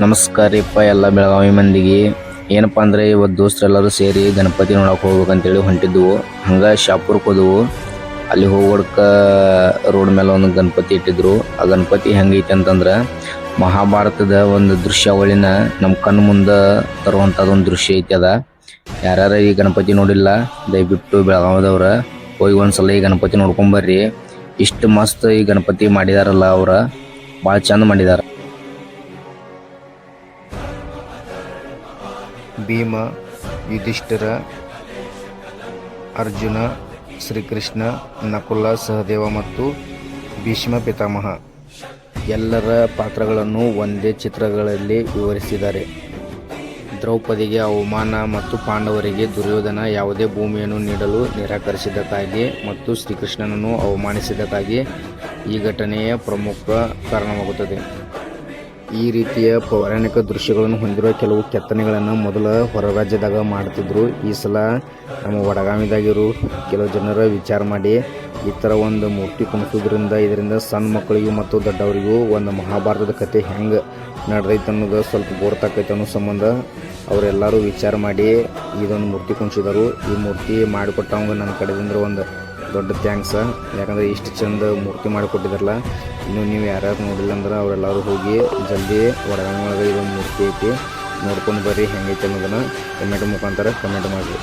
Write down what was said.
ನಮಸ್ಕಾರ ರೀಪ್ಪ ಎಲ್ಲ ಬೆಳಗಾವಿ ಮಂದಿಗೆ. ಏನಪ್ಪ ಅಂದರೆ ಇವತ್ತು ದೋಸ್ತರೆಲ್ಲರೂ ಸೇರಿ ಗಣಪತಿ ನೋಡೋಕೆ ಹೋಗ್ಬೇಕಂತೇಳಿ ಹೊಂಟಿದ್ವು. ಹಂಗೆ ಶಾಪುರಕ್ಕೆ ಹೋದವು. ಅಲ್ಲಿ ಹೋಗೋಡ್ಕ ರೋಡ್ ಮೇಲೆ ಒಂದು ಗಣಪತಿ ಇಟ್ಟಿದ್ರು. ಆ ಗಣಪತಿ ಹೆಂಗೈತೆ ಅಂತಂದ್ರೆ, ಮಹಾಭಾರತದ ಒಂದು ದೃಶ್ಯಾವಳಿನ ನಮ್ಮ ಕಣ್ಣು ಮುಂದೆ ತರುವಂಥದ್ದು ಒಂದು ದೃಶ್ಯ ಐತಿ ಅದ. ಯಾರ್ಯಾರು ಈ ಗಣಪತಿ ನೋಡಿಲ್ಲ, ದಯವಿಟ್ಟು ಬೆಳಗಾವಿದವ್ರ, ಹೋಗಿ ಒಂದ್ಸಲ ಈ ಗಣಪತಿ ನೋಡ್ಕೊಂಬರ್ರಿ ಇಷ್ಟು ಮಸ್ತ್ ಈ ಗಣಪತಿ ಮಾಡಿದಾರಲ್ಲ ಅವ್ರ. ಭಾಳ ಚಂದ ಮಾಡಿದಾರ. ಭೀಮ, ಯುಧಿಷ್ಠಿರ, ಅರ್ಜುನ, ಶ್ರೀಕೃಷ್ಣ, ನಕುಲ, ಸಹದೇವ ಮತ್ತು ಭೀಷ್ಮ ಪಿತಾಮಹ. ಎಲ್ಲರ ಪಾತ್ರಗಳನ್ನು ಒಂದೇ ಚಿತ್ರಗಳಲ್ಲಿ ವಿವರಿಸಿದ್ದಾರೆ. ದ್ರೌಪದಿಗೆ ಅವಮಾನ ಮತ್ತು ಪಾಂಡವರಿಗೆ ದುರ್ಯೋಧನ ಯಾವುದೇ ಭೂಮಿಯನ್ನು ನೀಡಲು ನಿರಾಕರಿಸಿದ್ದಕ್ಕಾಗಿ ಮತ್ತು ಶ್ರೀಕೃಷ್ಣನನ್ನು ಅವಮಾನಿಸಿದ್ದಕ್ಕಾಗಿ ಈ ಘಟನೆಯ ಪ್ರಮುಖ ಕಾರಣವಾಗುತ್ತದೆ. ಈ ರೀತಿಯ ಪೌರಾಣಿಕ ದೃಶ್ಯಗಳನ್ನು ಹೊಂದಿರುವ ಕೆಲವು ಕೆತ್ತನೆಗಳನ್ನು ಮೊದಲ ಹೊರ ರಾಜ್ಯದಾಗ ಮಾಡ್ತಿದ್ರು. ಈ ಸಲ ನಮ್ಮ ವಡಗಾಮಿದಾಗಿರು ಕೆಲವು ಜನರ ವಿಚಾರ ಮಾಡಿ, ಈ ಥರ ಒಂದು ಮೂರ್ತಿ ಕುಣಿಸೋದ್ರಿಂದ ಇದರಿಂದ ಸಣ್ಣ ಮಕ್ಕಳಿಗೂ ಮತ್ತು ದೊಡ್ಡವರಿಗೂ ಒಂದು ಮಹಾಭಾರತದ ಕತೆ ಹೆಂಗೆ ನಡೆದೈತೆ ಅನ್ನೋದು ಸ್ವಲ್ಪ ಗೊತ್ತಾಕೈತೆ ಅನ್ನೋ ಸಂಬಂಧ ಅವರೆಲ್ಲರೂ ವಿಚಾರ ಮಾಡಿ ಇದೊಂದು ಮೂರ್ತಿ ಕುಣಿಸಿದರು. ಈ ಮೂರ್ತಿ ಮಾಡಿಕೊಟ್ಟವಂಗೆ ನನ್ನ ಕಡೆದಿಂದ ಒಂದು ದೊಡ್ಡ ಥ್ಯಾಂಕ್ಸ್. ಯಾಕಂದರೆ ಇಷ್ಟು ಚಂದ ಮೂರ್ತಿ ಮಾಡಿಕೊಟ್ಟಿದ್ರಲ್ಲ ಇನ್ನು ನೀವು ಯಾರ್ಯಾರು ನೋಡಿಲ್ಲ ಅಂದ್ರೆ ಅವರೆಲ್ಲರೂ ಹೋಗಿ ಜಲ್ದಿ ಒಳಗೆ ಇದೊಂದು ಮೂರ್ತಿ ಐತಿ ನೋಡ್ಕೊಂಡು ಬರ್ರಿ, ಹೆಂಗೈತೆ ಅನ್ನೋದನ್ನು ಕಮೆಂಟ್ ಮುಖಾಂತರ ಕಮೆಂಟ್ ಮಾಡಿರಿ.